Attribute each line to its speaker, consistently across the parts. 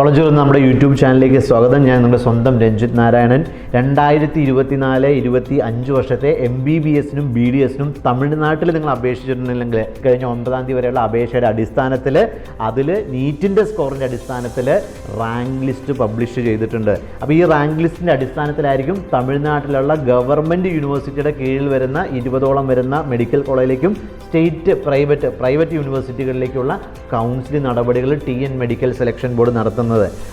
Speaker 1: കോളേജിൽ നമ്മുടെ യൂട്യൂബ് ചാനലിലേക്ക് സ്വാഗതം. ഞാൻ നമ്മുടെ സ്വന്തം രഞ്ജിത് നാരായണൻ. രണ്ടായിരത്തി ഇരുപത്തിനാല് ഇരുപത്തി അഞ്ച് വർഷത്തെ എം ബി ബി എസിനും ബി ഡി എസിനും തമിഴ്നാട്ടിൽ നിങ്ങൾ അപേക്ഷിച്ചിട്ടുണ്ടെങ്കിൽ കഴിഞ്ഞ ഒമ്പതാം തീയതി വരെയുള്ള അപേക്ഷയുടെ അടിസ്ഥാനത്തിൽ അതിൽ നീറ്റിന്റെ സ്കോറിന്റെ അടിസ്ഥാനത്തിൽ റാങ്ക് ലിസ്റ്റ് പബ്ലിഷ് ചെയ്തിട്ടുണ്ട്. അപ്പോൾ ഈ റാങ്ക് ലിസ്റ്റിന്റെ അടിസ്ഥാനത്തിലായിരിക്കും തമിഴ്നാട്ടിലുള്ള ഗവൺമെന്റ് യൂണിവേഴ്സിറ്റിയുടെ കീഴിൽ വരുന്ന ഇരുപതോളം വരുന്ന മെഡിക്കൽ കോളേജിലേക്കും സ്റ്റേറ്റ് പ്രൈവറ്റ് പ്രൈവറ്റ് യൂണിവേഴ്സിറ്റികളിലേക്കുള്ള കൗൺസിലിംഗ് നടപടികൾ T N medical selection board നടത്തുന്നത്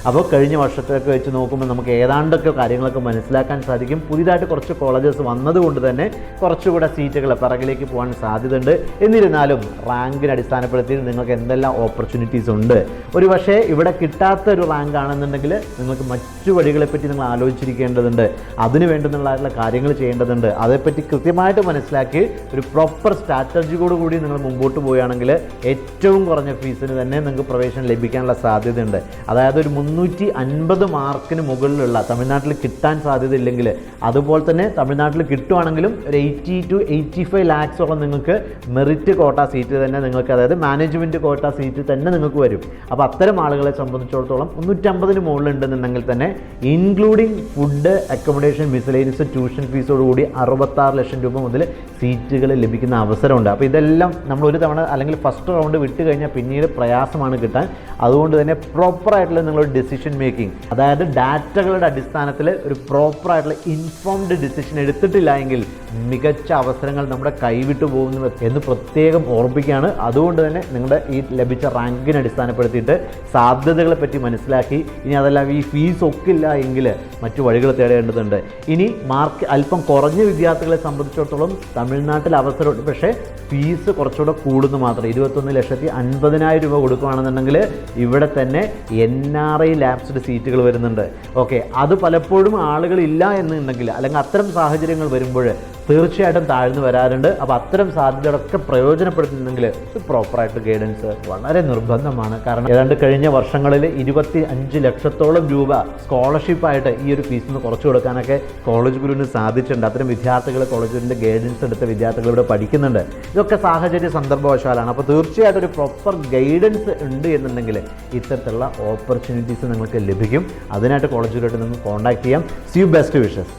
Speaker 1: അപ്പോൾ കഴിഞ്ഞ വർഷത്തൊക്കെ വെച്ച് നോക്കുമ്പോൾ നമുക്ക് ഏതാണ്ടൊക്കെ കാര്യങ്ങളൊക്കെ മനസ്സിലാക്കാൻ സാധിക്കും. പുതിയതായിട്ട് കുറച്ച് കോളേജസ് വന്നതുകൊണ്ട് തന്നെ കുറച്ചുകൂടെ സീറ്റുകൾ പിറകിലേക്ക് പോകാൻ സാധ്യതയുണ്ട്. എന്നിരുന്നാലും റാങ്കിനെ അടിസ്ഥാനപ്പെടുത്തി നിങ്ങൾക്ക് എന്തെല്ലാം ഓപ്പർച്യൂണിറ്റീസ് ഉണ്ട്? ഒരു പക്ഷേ ഇവിടെ കിട്ടാത്ത ഒരു റാങ്ക് ആണെന്നുണ്ടെങ്കിൽ നിങ്ങൾക്ക് മറ്റു വഴികളെപ്പറ്റി നിങ്ങൾ ആലോചിച്ചിരിക്കേണ്ടതുണ്ട്. അതിന് വേണ്ടുന്നുള്ള കാര്യങ്ങൾ ചെയ്യേണ്ടതുണ്ട്. അതേപ്പറ്റി കൃത്യമായിട്ട് മനസ്സിലാക്കി ഒരു പ്രോപ്പർ സ്ട്രാറ്റജിയോട് കൂടി നിങ്ങൾ മുമ്പോട്ട് പോവുകയാണെങ്കിൽ ഏറ്റവും കുറഞ്ഞ ഫീസിന് തന്നെ നിങ്ങൾക്ക് പ്രവേശനം ലഭിക്കാനുള്ള സാധ്യതയുണ്ട്. അതായത് ഒരു മുന്നൂറ്റി അൻപത് മാർക്കിന് മുകളിലുള്ള തമിഴ്നാട്ടിൽ കിട്ടാൻ സാധ്യതയില്ലെങ്കിൽ അതുപോലെ തന്നെ തമിഴ്നാട്ടിൽ കിട്ടുവാണെങ്കിലും ഒരു എയ്റ്റി ടു എയ്റ്റി ഫൈവ് ലാക്സോളം നിങ്ങൾക്ക് മെറിറ്റ് കോട്ട സീറ്റ് തന്നെ നിങ്ങൾക്ക് അതായത് മാനേജ്മെന്റ് കോട്ട സീറ്റ് തന്നെ നിങ്ങൾക്ക് വരും. അപ്പോൾ അത്തരം ആളുകളെ സംബന്ധിച്ചിടത്തോളം മുന്നൂറ്റമ്പതിന് മുകളിലുണ്ടെന്നുണ്ടെങ്കിൽ തന്നെ including food accommodation miscellaneous tuition ഫീസോടുകൂടി അറുപത്താറ് ലക്ഷം രൂപ മുതൽ സീറ്റുകൾ ലഭിക്കുന്ന അവസരമുണ്ട്. അപ്പോൾ ഇതെല്ലാം നമ്മൾ ഒരു തവണ അല്ലെങ്കിൽ ഫസ്റ്റ് റൗണ്ട് വിട്ട് കഴിഞ്ഞാൽ പിന്നീട് പ്രയാസമാണ് കിട്ടാൻ. അതുകൊണ്ട് തന്നെ പ്രോപ്പറായിട്ടുള്ള നിങ്ങളുടെ ഡെസിഷൻ മേക്കിംഗ് അതായത് ഡാറ്റകളുടെ അടിസ്ഥാനത്തിൽ ഒരു പ്രോപ്പർ ആയിട്ടുള്ള ഇൻഫോംഡ് ഡിസിഷൻ എടുത്തിട്ടില്ല എങ്കിൽ മികച്ച അവസരങ്ങൾ നമ്മുടെ കൈവിട്ടു പോകുന്നു എന്ന് പ്രത്യേകം ഓർമ്മിക്കുകയാണ് അതുകൊണ്ട് തന്നെ നിങ്ങളുടെ ഈ ലഭിച്ച റാങ്കിനെ അടിസ്ഥാനപ്പെടുത്തിയിട്ട് സാധ്യതകളെ പറ്റി മനസ്സിലാക്കി. ഇനി അതെല്ലാം ഈ ഫീസ് ഒക്കില്ല എങ്കിൽ മറ്റു വഴികൾ തേടേണ്ടതുണ്ട്. ഇനി മാർക്ക് അല്പം കുറഞ്ഞ വിദ്യാർത്ഥികളെ സംബന്ധിച്ചിടത്തോളം തമിഴ്നാട്ടിൽ അവസരമുണ്ട്. പക്ഷേ ഫീസ് കുറച്ചുകൂടെ കൂടുന്നു മാത്രം. ഇരുപത്തൊന്ന് ലക്ഷത്തി അൻപതിനായിരം രൂപ കൊടുക്കുകയാണെന്നുണ്ടെങ്കിൽ ഇവിടെ തന്നെ എൻ ആർ ഐ ലാബ്സിന്റെ സീറ്റുകൾ വരുന്നുണ്ട്. ഓക്കെ അത് പലപ്പോഴും ആളുകളില്ല എന്നുണ്ടെങ്കിൽ അല്ലെങ്കിൽ അത്തരം സാഹചര്യങ്ങൾ വരുമ്പോൾ തീർച്ചയായിട്ടും താഴ്ന്നു വരാറുണ്ട്. അപ്പോൾ അത്തരം സാധ്യതകളൊക്കെ പ്രയോജനപ്പെടുത്തുന്നെങ്കിൽ പ്രോപ്പറായിട്ട് ഗൈഡൻസ് വളരെ നിർബന്ധമാണ്. കാരണം ഏതാണ്ട് കഴിഞ്ഞ വർഷങ്ങളിൽ ഇരുപത്തി അഞ്ച് ലക്ഷത്തോളം രൂപ സ്കോളർഷിപ്പായിട്ട് ഈ ഒരു ഫീസിൽ നിന്ന് കുറച്ച് കൊടുക്കാനൊക്കെ കോളേജ് ഗുരുവിന് സാധിച്ചിട്ടുണ്ട്. അത്തരം വിദ്യാർത്ഥികൾ കോളേജ് ഗുരുവിന്റെ ഗൈഡൻസ് എടുത്ത വിദ്യാർത്ഥികൾ ഇവിടെ പഠിക്കുന്നുണ്ട്. ഇതൊക്കെ സാഹചര്യ സന്ദർഭവശാലാണ്. അപ്പോൾ തീർച്ചയായിട്ടും ഒരു പ്രോപ്പർ ഗൈഡൻസ് ഉണ്ട് എന്നുണ്ടെങ്കിൽ ഇത്തരത്തിലുള്ള ഓപ്പർച്യൂണിറ്റീസ് നിങ്ങൾക്ക് ലഭിക്കും. അതിനായിട്ട് കോളേജിലോട്ട് നിങ്ങൾക്ക് കോൺടാക്ട് ചെയ്യാം. C you best wishes